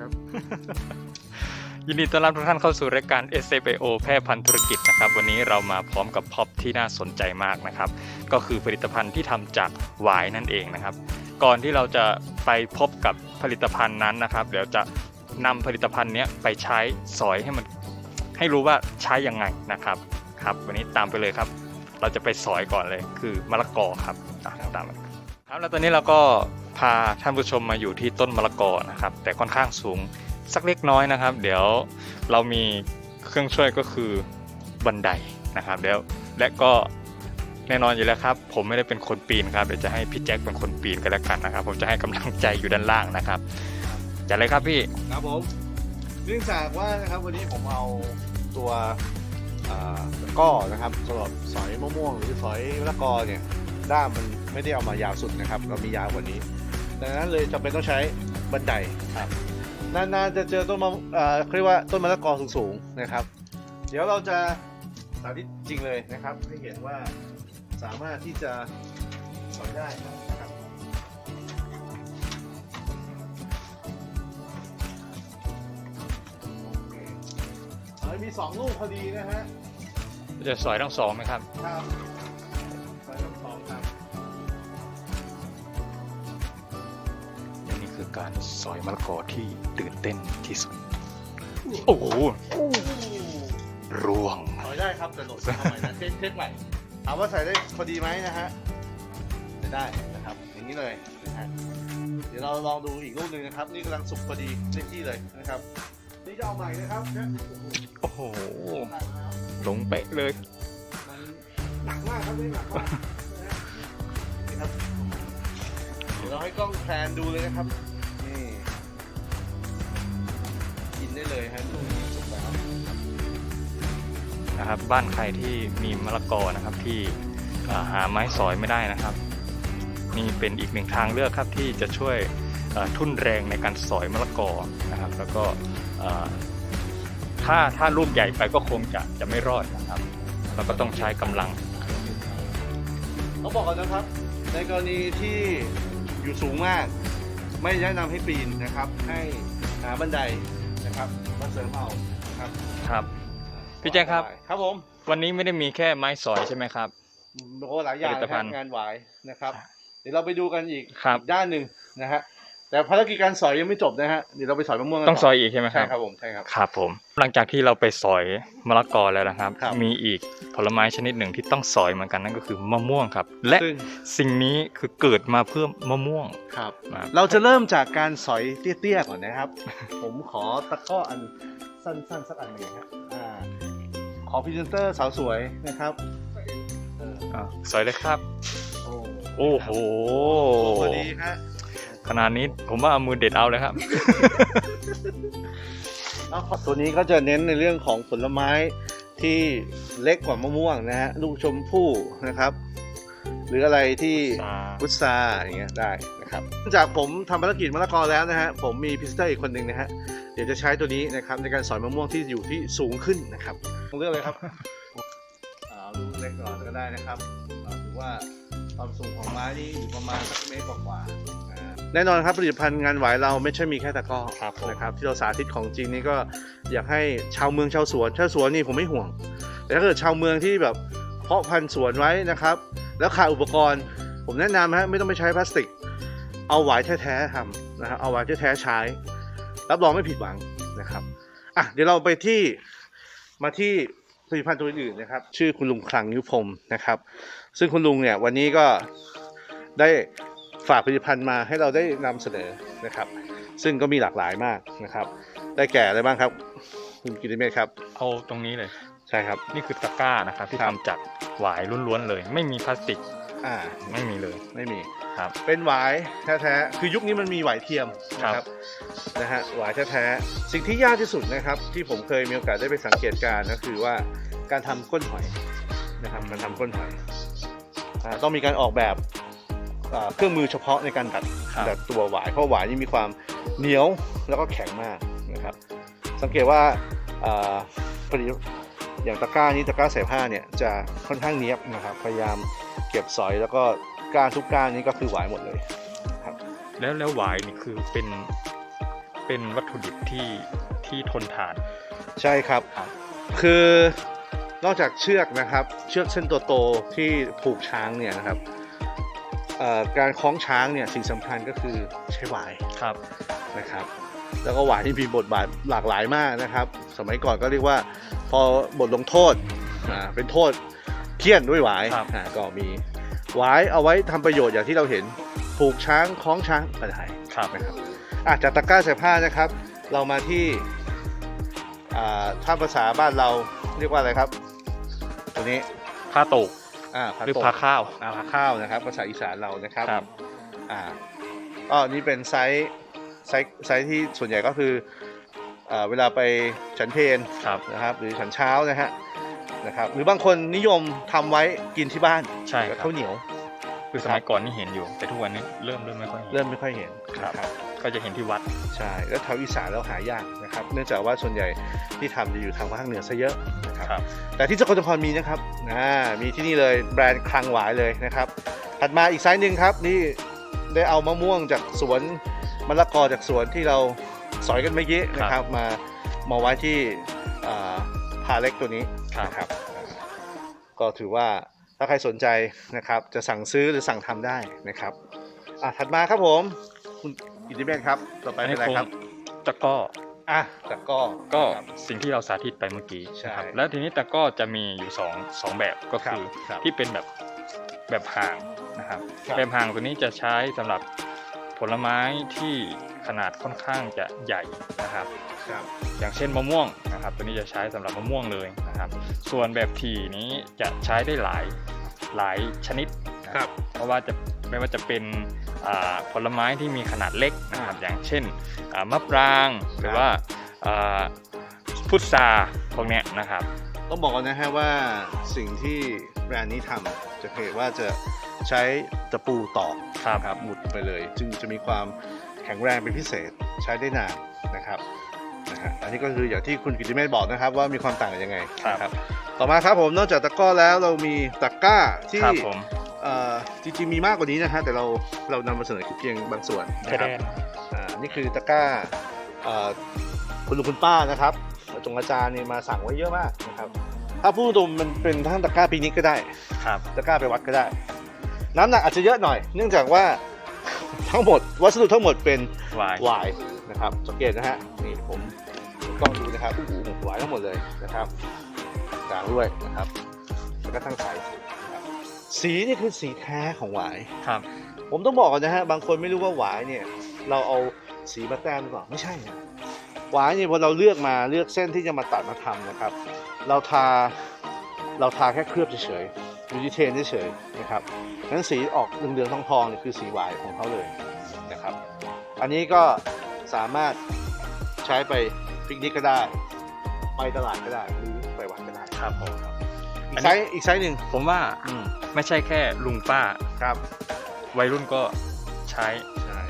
ครับสวัสดีครับ ยินดีต้อนรับทุกท่านเข้าสู่รายการ s a b o แพร่พันธุ์ธุรกิจนะครับ วันนี้เรามาพร้อมกับพ็อปที่น่าสนใจมากนะครับ ก็คือผลิตภัณฑ์ที่ทำจากหวายนั่นเองนะครับ ก่อนที่เราจะไปพบกับผลิตภัณฑ์นั้นนะครับ เดี๋ยวจะนำผลิตภัณฑ์เนี้ยไปใช้สอยให้มันให้รู้ว่าใช้ยังไงนะครับครับ วันนี้ตามไปเลยครับ เราจะไปสอยก่อนเลยคือมะละกอครับอะตามครับแล้วตอนนี้เราก็ พาท่านผู้ชมมาอยู่ที่ต้นมะละกอนะครับ แต่ค่อนข้างสูงสักเล็กน้อยนะครับ เดี๋ยวเรามีเครื่องช่วยก็คือบันไดนะครับเดี๋ยวและก็แน่นอนอยู่แล้วครับ ผมไม่ได้เป็นคนปีนครับเดี๋ยวจะให้พี่แจ็คเป็นคนปีนกันแล้วกันนะครับ ผมจะให้กำลังใจอยู่ด้านล่างนะครับจัดเลยครับพี่ครับผมเนื่องจากว่านะครับวันนี้ผมเอาตัวอ่าตะกร้อนะครับสำหรับสอยมะม่วงหรือสอยมะละกอเนี่ยด้ามมันไม่ได้เอามายาวสุดนะครับ เรามียาวกว่านี้ ดังนั้นเลยจำเป็นต้องใช้บันไดครับนานๆจะเจอต้นมะเอ่อเขาเรียกว่าต้นมะละกอสูงๆนะครับ เดี๋ยวเราจะสาธิตจริงเลยนะครับให้เห็นว่าสามารถที่จะสอยได้นะครับเอ้ยมีสองลูกพอดีนะฮะจะสอยทั้งสองไหมครับครับ นี่คือการสอยมะละกอที่ตื่นเต้นที่สุด โอ้โหร่วง ถอยได้ครับแต่โหลดทำใหม่นะเทสเทสใหม่ถามว่าใส่ได้พอดีไหมนะฮะใส่ได้นะครับ อย่างนี้เลยนะฮะเดี๋ยวเราลองดูอีกลูกหนึ่งนะครับ นี่กำลังสุกพอดีได้ที่เลยนะครับ นี่จะเอาใหม่นะครับเนี่ยโอ้โหโอ้โหหนักนะครับหลงเป๊ะเลย มันหนักมากครับนี่หนักมากนะฮะนี่ครับเดี๋ยวเราให้กล้องแพนดูเลยนะครับ ได้เลยฮะลูกนี้สุกแล้วนะครับ บ้านใครที่มีมะละกอนะครับที่อ่าหาไม้สอยไม่ได้นะครับนี่เป็นอีกหนึ่งทางเลือกครับที่จะช่วยเอ่อทุ่นแรงในการสอยมะละกอนะครับ แล้วก็เอ่อถ้าถ้าลูกใหญ่ไปก็คงจะจะไม่รอดนะครับเราก็ต้องใช้กำลังต้องบอกก่อนนะครับ ในกรณีที่อยู่สูงมาก ไม่แนะนำให้ปีนนะครับ ให้หาบันได นะครับมาเสริมเอานะครับครับ พี่แจ๊คครับ ครับผมวันนี้ไม่ได้มีแค่ไม้สอยใช่ไหมครับโอ้หลายอย่างผลิตภันะณฑ์งานหวายนะครับ เดี๋ยวเราไปดูกันอีกครับอีกด้านหนึ่งนะฮะ แต่ภารกิจการสอยยังไม่จบนะฮะเดี๋ยวเราไปสอยมะม่วงกันต้องซอยอีกใช่ไหมคใช่รับ ครับผมใช่ครับ ครับผม หลังจากที่เราไปสอยมะละกอแล้วนะครับ ครับ มีอีกผลไม้ชนิดหนึ่งที่ต้องสอยเหมือนกันนั่นก็คือมะม่วงครับ และซึ่งสิ่งนี้คือเกิดมาเพื่อมะม่วงครับ นะครับเราจะเริ่มจากการสอยเตี้ยๆก่อนนะครับ ผมขอตะกร้ออันสั้นๆสักอันหนึ่งครับอ่าขอพรีเซนเตอร์สาวสวยนะครับเอออะสอยเลยครับ โอ้โอ้โหพอดีฮะ ขนาดนี้ผมว่าเอามือเด็ดเอาเลยครับเอาตัวนี้ก็จะเน้นในเรื่องของผลไม้ที่เล็กกว่ามะม่วงนะฮะลูกชมพู่นะครับ หรืออะไรที่พุทราอย่างเงี้ยได้นะครับจากผมทำภารกิจมะละกอแล้วนะฮะผมมีพิสเตอร์อีกคนหนึ่งนะฮะเดี๋ยวจะใช้ตัวนี้นะครับในการสอยมะม่วงที่อยู่ที่สูงขึ้นนะครับต้องเลือกเลยครับอ่าลูกเล็กก่อนก็ได้นะครับอ่าถือว่าความสูงของไม้นี่อยู่ประมาณสักเมตรกว่าๆอ่า แน่นอนครับผลิตภัณฑ์งานหวายเราไม่ใช่มีแค่ตะกร้อครับผม นะครับที่เราสาธิตของจริงนี่ก็อยากให้ชาวเมืองชาวสวนชาวสวนนี่ผมไม่ห่วง แต่ถ้าเกิดชาวเมืองที่แบบเพาะพันธุ์สวนไว้นะครับ แล้วขาดอุปกรณ์ ผมแนะนำฮะไม่ต้องไปใช้พลาสติก เอาหวายแท้ๆทำนะครับเอาหวายแท้ๆใช้ รับรองไม่ผิดหวังนะครับอะเดี๋ยวเราไปที่มาที่ผลิตภัณฑ์ตัวอื่นๆนะครับ ชื่อคุณลุงคลังยุพรมนะครับ ซึ่งคุณลุงเนี่ยวันนี้ก็ได้ ฝากผลิตภัณฑ์มาให้เราได้นำเสนอนะครับ ซึ่งก็มีหลากหลายมากนะครับ ได้แก่อะไรบ้างครับคุณกิติเมธครับ เอาตรงนี้เลย ใช่ครับ นี่คือตะกร้านะครับ ที่ครัทำบจากหวายล้วนๆเลย ไม่มีพลาสติกอ่าไม่มีเลยไม่มีครับ เป็นหวายแท้ๆคือยุคนี้มันมีหวายเทียมนะคครัรับบนะฮะหวายแท้ๆสิ่งที่ยากที่สุดนะครับ ที่ผมเคยมีโอกาสได้ไปสังเกตการณ์ก็คือว่าการทำก้นหอยนะครับการทำก้นหอยอ่าต้องมีการออกแบบอ่า เครื่องมือเฉพาะในการดัดครับดัดตัวหวายเพราะหวายนี่มีความเหนียวแล้วก็แข็งมากนะครับ สังเกตว่าอ่าผลิตอย่างตะกร้านี้ตะกร้าใส่ผ้าเนี่ยจะค่อนข้างเนี้ยบนะครับพยายามเก็บสอยแล้วก็ก้านทุกก้านนี้ก็คือหวายหมดเลย แล้วแล้วหวายนี่คือเป็นเป็นวัตถุดิบที่ที่ทนทาน ใช่ครับ ครับ คือนอกจากเชือกนะครับ เชือกเส้นโตๆที่ผูกช้างเนี่ยนะครับเอ่อ การคล้องช้างเนี่ยสิ่งสำคัญก็คือใช้หวายครับนะครับ แล้วก็หวายที่มีบทบาทหลากหลายมากนะครับ สมัยก่อนก็เรียกว่า พอบทลงโทษอ่าเป็นโทษเคี่ยนด้วยหวายครับอ่าก็มีหวายเอาไว้ทำประโยชน์อย่างที่เราเห็นผูกช้างคล้องช้างก็ได้ครับนะครับอะจากตะกร้าเสื้อผ้านะครับ เรามาที่อ่าถ้าภาษาบ้านเราเรียกว่าอะไรครับ ตัวนี้ผ้าโตก อ่าหรือโตกผ้าข้าวอ่าผ้าข้าวนะครับภาษาอีสานเรานะครับครับอ่าก็นี่เป็นไซส์ไซส์ไซส์ที่ส่วนใหญ่ก็คืออ่าเวลาไปฉันเพลครับนะครับหรือฉันเช้านะฮะนะครับหรือบางคนนิยมทำไว้กินที่บ้านใช่กับครับข้าวเหนียว คือสมัยก่อนนี่เห็นอยู่ แต่ทุกวันนี้เริ่มเริ่มไม่ค่อยเห็นเริ่มไม่ค่อยเห็นครับนะครับ ก็จะเห็นที่วัดใช่แล้วแถวอีสานเราหายากนะครับ เนื่องจากว่าส่วนใหญ่ที่ทำจะอยู่ทางภาคเหนือซะเยอะนะครับครับ แต่ที่สกลนครมีนะครับอ่ามีที่นี่เลยแบรนด์คลังหวายเลยนะครับ ถัดมาอีกไซส์หนึ่งครับนี่ได้เอามะม่วงจากสวนมะละกอจากสวนที่เราสอยกันเมื่อกี้นะครับ มามาไว้ที่อ่าพาเล็กตัวนี้ครับนะครับอ่าก็ถือว่าถ้าใครสนใจนะครับ จะสั่งซื้อหรือสั่งทำได้นะครับอะถัดมาครับผมคุณอิทธิเมธครับ ต่อไปอันเป็นี้นอะไรคงครับตะกร้ออะตะกร้อก็ครับสิ่งที่เราสาธิตไปเมื่อกี้ใช่นะครับแล้วทีนี้ตะกร้อจะมีอยู่สองสองแบบก็คือครับที่เป็นแบบแบบห่างนะครับครับแบบห่างตัวนี้จะใช้สำหรับผลไม้ที่ขนาดค่อนข้างจะใหญ่นะครับ ครับอย่างเช่นมะม่วงนะครับ ตัวนี้จะใช้สำหรับมะม่วงเลยนะครับ ส่วนแบบถี่นี้จะใช้ได้หลายหลายชนิดนะครับ เพราะว่าจะไม่ว่าจะเป็นอ่าผลไม้ที่มีขนาดเล็กนะครับอย่างเช่นอ่ามะปรางหรือว่าอ่าพุทราพวกเนี้ยนะครับ ต้องบอกก่อนนะฮะว่าสิ่งที่แบรนด์นี้ทำจะเห็นว่าจะใช้ตะปูตอกครับครับหมุดไปเลย จึงจะมีความแข็งแรงเป็นพิเศษใช้ได้นานนะครับนะ ฮะอันนี้ก็คืออย่างที่คุณกิติเมธบอกนะครับ ว่ามีความต่างกันยังไงครับ นะต่อมาครับผมนอกจากตะกร้อแล้วเรามีตะกร้าที่ครับผมเอ่อจริงๆมีมากกว่านี้นะฮะแต่เราเรานำมาเสนอเพียงบางส่วนนะแค่ครับแดนอ่านี่คือตะกร้าเอ่อคุณลุงคุณป้านะครับจงอาจารย์นี่มาสั่งไว้เยอะมากนะครับถ้าพูดตรงๆมันเป็นทั้งตะกร้าปิกนิกก็ได้ ครับตะกร้าไปวัดก็ได้ น้ำหนักอาจจะเยอะหน่อย เนื่องจากว่า ทั้งหมดวัสดุทั้งหมดเป็นวายหวายนะครับสังเกตนะฮะนี่ผม กล้องดูนะครับโอ้โหหวายทั้งหมดเลยนะครับกลางด้วยนะครับ แล้วก็ทั้งสายนะครับสีนี่คือสีแท้ของหวายครับ ผมต้องบอกก่อนนะฮะบางคนไม่รู้ว่าหวายเนี่ยเราเอาสีมาแต้มหรือเปล่าไม่ใช่นะหวายเนี่ยพอเราเลือกมาเลือกเส้นที่จะมาตัดมาทำนะครับ เราทาเราทาแค่เคลือบเฉยๆยูนิเทนเฉยๆนะครับนั้นสีออกเหลืองๆทองๆเนี่ยคือสีหวายของเขาเลยนะครับ อันนี้ก็สามารถใช้ไป ปิกนิกก็ได้ ไปตลาดก็ได้หรือไปวัดก็ได้ ครับผมอีกไซส์อีกไซส์หนึ่งผมว่าอืมไม่ใช่แค่ลุงป้า ครับวัยรุ่นก็ใช้ใช่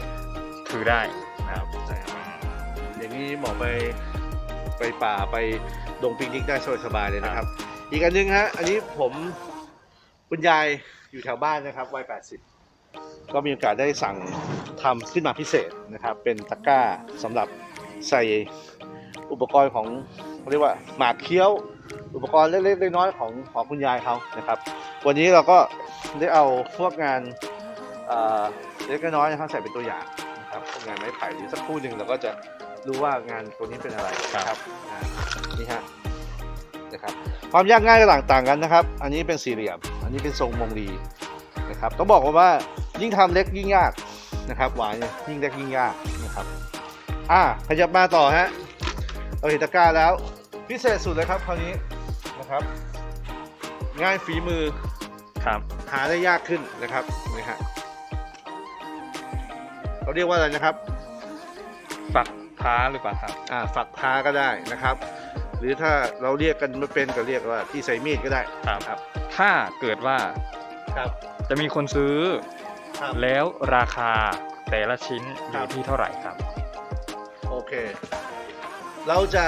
ถือได้ ครับใช่ครับอย่างนี้บอกไปไปป่าไปดงปิกนิกได้สบายๆเลยนะครับ อีกอันหนึงฮะ อันนี้ผมคุณยายอยู่แถวบ้านนะครับวัย 80 ก็มีโอกาสได้สั่งทำขึ้นมาพิเศษนะครับ เป็นตะกร้าสำหรับใส่ อุปกรณ์ของเขาเรียกว่าหมากเคี้ยว อุปกรณ์เล็กๆน้อยๆของของคุณยายเขานะครับ วันนี้เราก็ได้เอาพวกงานเอ่อเล็กๆน้อยๆนะครับใส่เป็นตัวอย่างนะครับพวกงานไม้ไผ่เดี๋ยวสักครู่หนึ่งเราก็จะรู้ว่างานตัวนี้เป็นอะไรนะครับอ่านี่ฮะนะครับความยากง่ายก็ต่างๆกันนะครับ อันนี้เป็นสี่เหลี่ยม อันนี้เป็นทรงมงลีนะครับต้องบอกว่ายิ่งทำเล็กยิ่งยากนะครับหวายเนี่ยยิ่งเล็กยิ่งยากนะครับอ่าขยับมาต่อฮะ เราเห็นตะกร้าแล้ว พิเศษสุดเลยครับคราวนี้นะครับ ง่ายฝีมือครับ หาได้ยากขึ้นนะครับนี่ฮะเราเรียกว่าอะไรนะครับฝักพ้าหรือเปล่าครับ อ่าฝักพาก็ได้นะครับ หรือถ้าเราเรียกกันไม่เป็นก็เรียกว่าที่ใส่มีดก็ได้ครับ ครับ ถ้าเกิดว่าครับ จะมีคนซื้อ ครับ แล้วราคาแต่ละชิ้นอครัยู่บ ที่เท่าไหร่ครับ โอเค เราจะ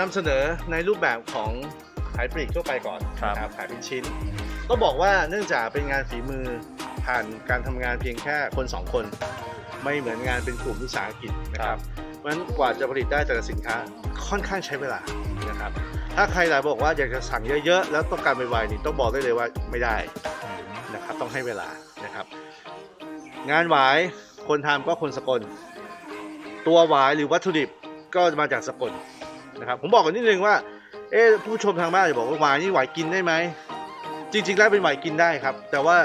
นำเสนอในรูปแบบของขายปลีกทั่วไปก่อนครับ นะขายเป็นชิ้นต้องบอกว่าเนื่องจากเป็นงานฝีมือผ่านการทำงานเพียงแค่คนสองคน ไม่เหมือนงานเป็นกลุ่มวิสาหกิจนะครับเพราะฉะนั้นกว่าจะผลิตได้แต่ละสินค้าค่อนข้างใช้เวลานะครับ ถ้าใครหลายบอกว่าอยากจะสั่งเยอะๆ แล้วต้องการไวๆนี่ต้องบอกได้เลยว่าไม่ได้นะครับต้องให้เวลานะครับ งานหวายคนทำก็คนสกล ตัวหวายหรือวัตถุดิบ ก็มาจากสกลนะครับผมบอกกันนิดนึงว่าเอ๊ะผู้ชมทางบ้านจะบอกว่าหวายนี่หวายกินได้ไหมจริงๆแล้วเป็นหวายกินได้ครับ แต่ว่า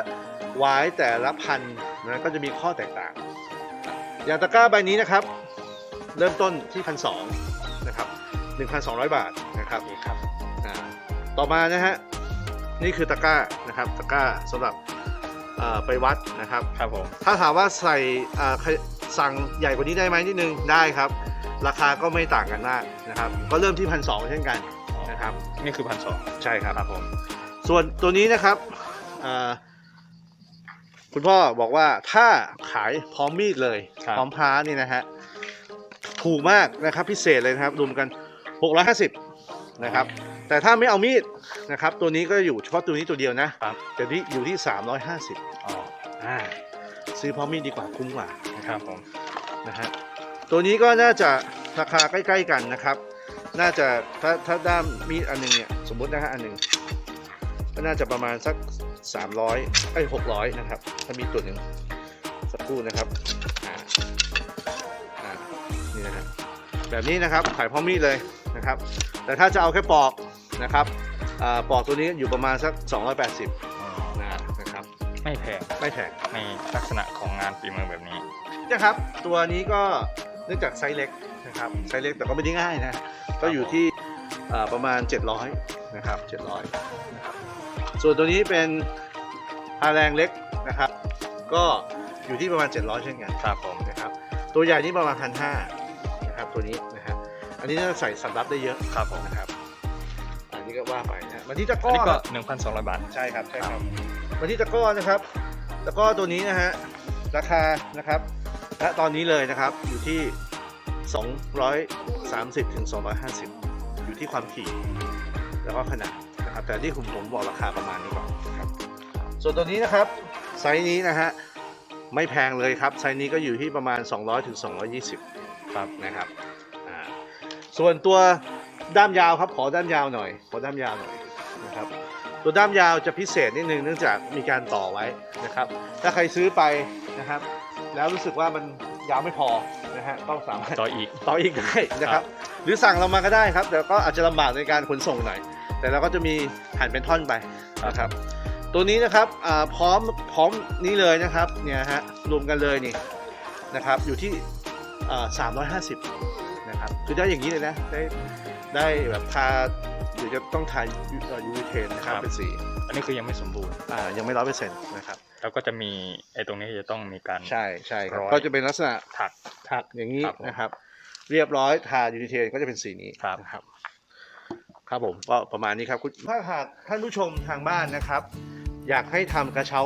หวายแต่ละพันธุ์นะก็จะมีข้อแตกต่าง อย่างตะกร้าใบนี้นะครับ เริ่มต้นที่พันสองนะครับหนึ่งพันสองร้อยบาทนะครับโอเคครับอ่าต่อมานะฮะนี่คือตะกร้านะครับตะกร้าสำหรับอ่าไปวัดนะครับครับผมถ้าถามว่าใส่อ่าใครสั่งใหญ่กว่านี้ได้ไหมนิดนึงได้ครับ ราคาก็ไม่ต่างกันมากนะครับ ก็เริ่มที่พันสองเช่นกันนะครับ นี่คือพันสองใช่ครับครับผมส่วนตัวนี้นะครับอ่าคุณพ่อบอกว่าถ้าขายพร้อมมีดเลยครับพร้อมพร้านี่นะฮะถูกมากนะครับพิเศษเลยนะครับรวมกัน 650นะครับแต่ถ้าไม่เอามีดนะครับ ตัวนี้ก็อยู่เฉพาะตัวนี้ตัวเดียวนะครับแต่ที่อยู่ที่ 350อ๋ออ่าซื้อพร้อมมีดดีกว่าคุ้มกว่านะคครัรับบผมนะฮะ ตัวนี้ก็น่าจะราคาใกล้ ๆกันนะครับ น่าจะถ้าถ้าด้ามมีดอันหนึงเนี่ยสมมตินะฮะอันหนึงก็น่าจะประมาณสัก 300ไอ้600 นะครับ ถ้ามีตัวหนึ่งสักครู่นะครับอ่าอ่านี่นะฮะแบบนี้นะครับขายพร้อมมีดเลยนะครับ แต่ถ้าจะเอาแค่ปอกนะครับอ่าปอกตัวนี้อยู่ประมาณสัก 280นะนะครับไม่แพงไม่แพงในลักษณะของงานฝีมือแบบนี้นะครับ ตัวนี้ก็ เนื่องจากไซส์เล็กนะครับไซส์เล็กแต่ก็ไม่ได้ง่ายนะก็อยู่ที่อ่าประมาณ 700นะครับ700นะครับส่วนตัวนี้เป็นพาแรงเล็กนะครับ ก็อยู่ที่ประมาณ 700 เช่นกันครับผมนะครับตัวใหญ่นี่ประมาณพันห้านะครับตัวนี้นะฮะอันนี้น่าจะใส่สำรับได้เยอะครับผมนะครับอันนี้ก็ว่าไปนะมาที่ตะกอันร้อนี้คก็รับหนึ่งพันสองร้อยบาทใช่ครับใช่ครับมาที่ตะกร้อนะครับตะกร้อตัวนี้นะฮะราคานะครับ ณตอนนี้เลยนะครับอยู่ที่ 230ถึง250 อยู่ที่ความถี่แล้วก็ขนาดนะครับแต่ที่ผมผมบอกราคาประมาณนี้ก่อนนะครับส่วนตัวนี้นะครับไซส์นี้นะฮะไม่แพงเลยครับไซส์นี้ก็อยู่ที่ประมาณ 200ถึง220 ครับนะครับส่วนตัวด้ามยาวครับขอด้ามยาวหน่อยขอด้ามยาวหน่อยนะครับตัวด้ามยาวจะพิเศษนิดนึงเนื่องจากมีการต่อไว้นะครับ ถ้าใครซื้อไปนะครับ แล้วรู้สึกว่ามันยาวไม่พอนะฮะต้องสามารถต่ออีกต่ออีกได้นะครับหรือสั่งเรามาก็ได้ครับแต่ก็อาจจะลำบากในการขนส่งหน่อย แต่เราก็จะมีหั่นเป็นท่อนไปนะครับ ตัวนี้นะครับอ่าพร้อมพร้อมนี้เลยนะครับเนี่ยฮะรวมกันเลยนี่นะครับอยู่ที่สามร้อยห้าสิบนะครับคือได้อย่างนี้เลยนะได้ได้แบบทาหรือจะต้องทายูวีเทนนะครับครับเป็นสี อันนี้คือยังไม่สมบูรณ์อ่ายังไม่ร้อยเปอร์เซ็นต์นะครับ แล้วก็จะมีไอ้ตรงนี้จะต้องมีการใช่ใช่ครับร้อยก็จะเป็นลักษณะถักถักอย่างนี้ครับผมนะครับ เรียบร้อยทายูวีเทนก็จะเป็นสีนี้ครับนะครับครับผมก็ประมาณนี้ครับคุณถ้าหากท่านผู้ชมทางบ้านนะครับ อยากให้ทำกระเช้า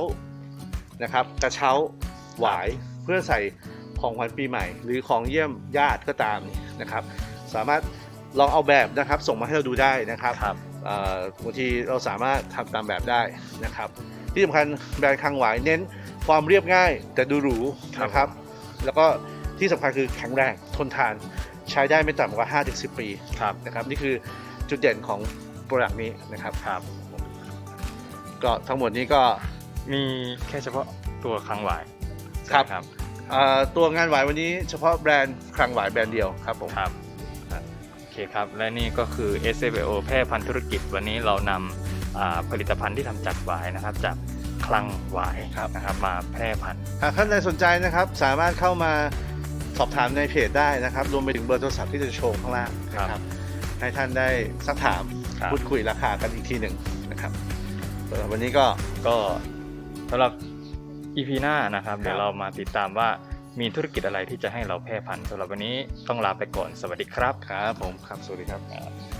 นะครับ กระเช้าหวายเพื่อใส่ของขวัญปีใหม่ หรือของเยี่ยมญาติก็ตามนะครับ สามารถลองเอาแบบนะครับส่งมาให้เราดูได้นะครับครับเอ่อบางทีเราสามารถทำตามแบบได้นะครับ ที่สำคัญแบรนด์คังหวายเน้นความเรียบง่ายแต่ดูหรูครับนะครับ แล้วก็ที่สำคัญคือแข็งแรงทนทานใช้ได้ไม่ต่ำกว่า 5-10 ปีครับนะครับ นี่คือจุดเด่นของโปรดักต์นี้นะครับครับก็ทั้งหมดนี้ก็มีแค่เฉพาะตัวคลังหวายครับใช่ไหมครับเอ่อตัวงานหวายวันนี้เฉพาะแบรนด์คลังหวายแบรนด์เดียวครับผมครับโอเคครับ และนี่ก็คือ s f o แพร่พันธุ์ธุรกิจวันนี้เรานำอ่า ผลิตภัณฑ์ที่ทำจากหวายนะครับ จากคลังหวายนะครับมาแพร่พันธุ์หากท่านใดสนใจนะครับ สามารถเข้ามาสอบถามในเพจได้นะครับ รวมไปถึงเบอร์โทรศัพท์ที่จะโชว์ข้างล่างนะครับให้ท่านได้สักถามครับพูดคุยราคากันอีกทีหนึ่งนะครับสำหรับวันนี้ก็ก็สำหรับ EP หน้านะครับครับ เดี๋ยวเรามาติดตามว่ามีธุรกิจอะไรที่จะให้เราแพร่พันธุ์สำหรับวันนี้ต้องลาไปก่อนสวัสดีครับครับผมครับสวัสดีครับ